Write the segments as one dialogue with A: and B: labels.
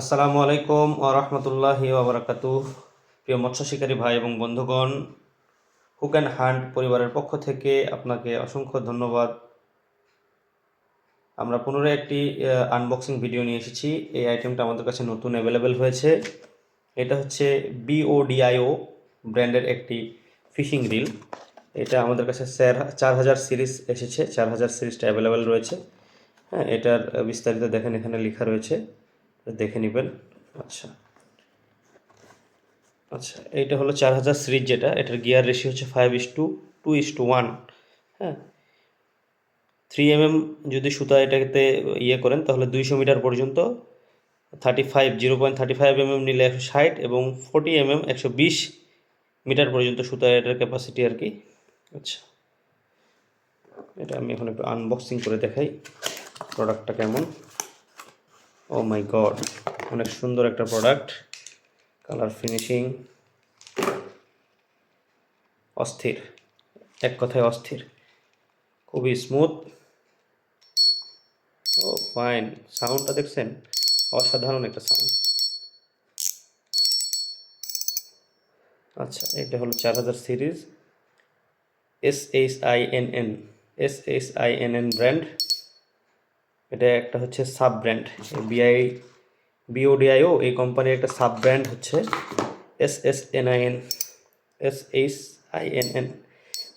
A: আসসালামু আলাইকুম ও রহমতুল্লাহি ওবরাকাতু প্রিয় মৎস্য শিকারী ভাই এবং বন্ধুগণ হুক অ্যান্ড হান্ট পরিবারের পক্ষ থেকে আপনাকে অসংখ্য ধন্যবাদ। আমরা পুনরায় একটি আনবক্সিং ভিডিও নিয়ে এসেছি। এই আইটেমটা আমাদের কাছে নতুন অ্যাভেলেবেল হয়েছে। এটা হচ্ছে বিওডিআইও ব্র্যান্ডের একটি ফিশিং রিল। এটা আমাদের কাছে চার চার হাজার সিরিজ এসেছে। চার হাজার সিরিজটা অ্যাভেলেবেল রয়েছে। হ্যাঁ এটার বিস্তারিত দেখেন, এখানে লেখা রয়েছে। দেখে নেবেন। আচ্ছা। আচ্ছা এইটা হলো চার হাজার সিরিজ যেটা। এটার গিয়ার রেশি হচ্ছে five is two two is two one হ্যাঁ? থ্রি এম এম যদি সুতা এটাতে ইয়ে করেন, তাহলে দুইশো মিটার পর্যন্ত thirty five zero point thirty five M M নিলে একশো ষাট এবং ফোর্টি এম এম একশো বিশ মিটার পর্যন্ত সুতা এটার ক্যাপাসিটি আর কি। আচ্ছা। এটা আমি এখন একটু আনবক্সিং করে দেখাই প্রোডাক্টটা কেমন। ও মাই গড অনেক সুন্দর একটা প্রোডাক্ট কালার ফিনিশিং অস্থির। এক কথায় অস্থির। খুবই স্মুথ ও ফাইন সাউন্ডটা দেখছেন? অসাধারণ একটা সাউন্ড আচ্ছা এটা হলো চার হাজার series. S H I N N S H I N N brand এটা একটা হচ্ছে সাব ব্র্যান্ড বিআই বিওডিআইও এই কোম্পানির একটা সাব ব্র্যান্ড হচ্ছে S S N I N S H I N N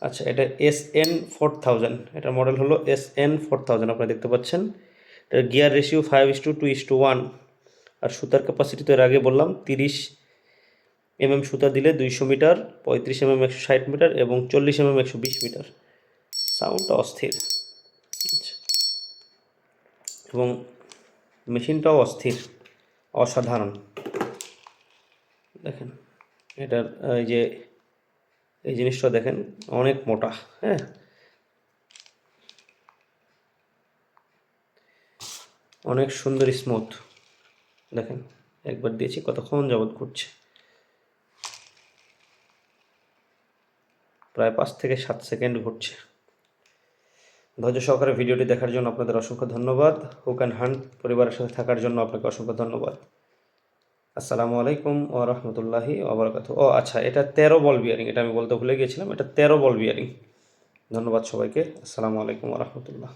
A: আচ্ছা এটা এস এন ফোর থাউজেন্ড এটার মডেল হলো এস এন ফোর থাউজেন্ড আপনারা দেখতে পাচ্ছেন। এটার gear ratio five is two two is two one আর সুতার ক্যাপাসিটি তো এর আগে বললাম, তিরিশ এম এম সুতা দিলে দুইশো মিটার, পঁয়ত্রিশ এমএম একশো ষাট মিটার এবং চল্লিশ এম এম একশো বিশ মিটার। সাউন্ডটা অস্থির। এবং মেশিনটাও অস্থির, অসাধারণ। দেখেন, এটার এই যে, এই জিনিসটা দেখেন, অনেক মোটা হ্যাঁ? অনেক সুন্দর স্মুথ দেখেন, একবার দিয়েছি, কতক্ষণ যাবৎ ঘুরছে প্রায় পাঁচ থেকে সাত সেকেন্ড ঘুরছে। ধৈর্য সহকারে ভিডিওটি দেখার জন্য আপনাদের অসংখ্য ধন্যবাদ। হুক অ্যান্ড হান্ট পরিবারের সাথে থাকার জন্য আপনাকে অসংখ্য ধন্যবাদ। আসসালামু আলাইকুম ও রহমতুল্লাহি ওবরাকাত ও আচ্ছা এটা তেরো বল বিয়ারিং এটা আমি বলতে ভুলে গিয়েছিলাম, এটা তেরো বল বিয়ারিং ধন্যবাদ সবাইকে। আসসালামু আলাইকুম রহমতুল্লাহ।